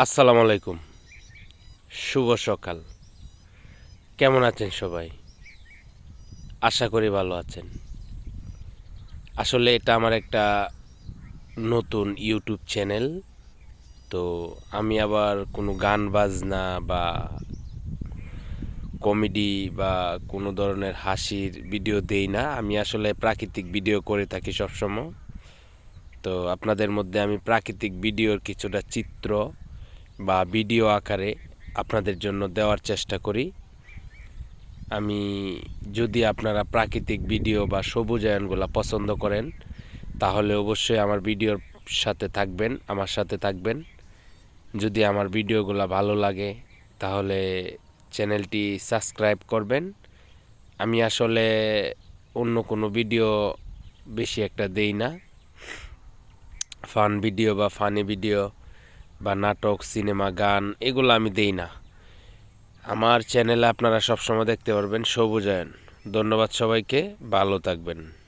আসসালামু আলাইকুম। শুভ সকাল। কেমন আছেন সবাই? আশা করি ভালো আছেন। আসলে এটা আমার একটা নতুন ইউটিউব চ্যানেল। তো আমি আবার কোনো গান বাজনা বা কমেডি বা কোনো ধরনের হাসির ভিডিও দেই না। আমি আসলে প্রাকৃতিক ভিডিও করে থাকি সবসময়। তো আপনাদের মধ্যে আমি প্রাকৃতিক ভিডিওর কিছুটা চিত্র বা ভিডিও আকারে আপনাদের জন্য দেওয়ার চেষ্টা করি। আমি যদি আপনারা প্রাকৃতিক ভিডিও বা সবুজায়নগুলো পছন্দ করেন, তাহলে অবশ্যই আমার ভিডিওর সাথে থাকবেন, আমার সাথে থাকবেন। যদি আমার ভিডিওগুলো ভালো লাগে, তাহলে চ্যানেলটি সাবস্ক্রাইব করবেন। আমি আসলে অন্য কোনো ভিডিও বেশি একটা দেই না। ফান ভিডিও বা ফানি ভিডিও বা নাটক, সিনেমা, গান, এগুলো আমি দেই না। আমার চ্যানেলে আপনারা সবসময় দেখতে পারবেন সবুজায়ন। ধন্যবাদ সবাইকে, ভালো থাকবেন।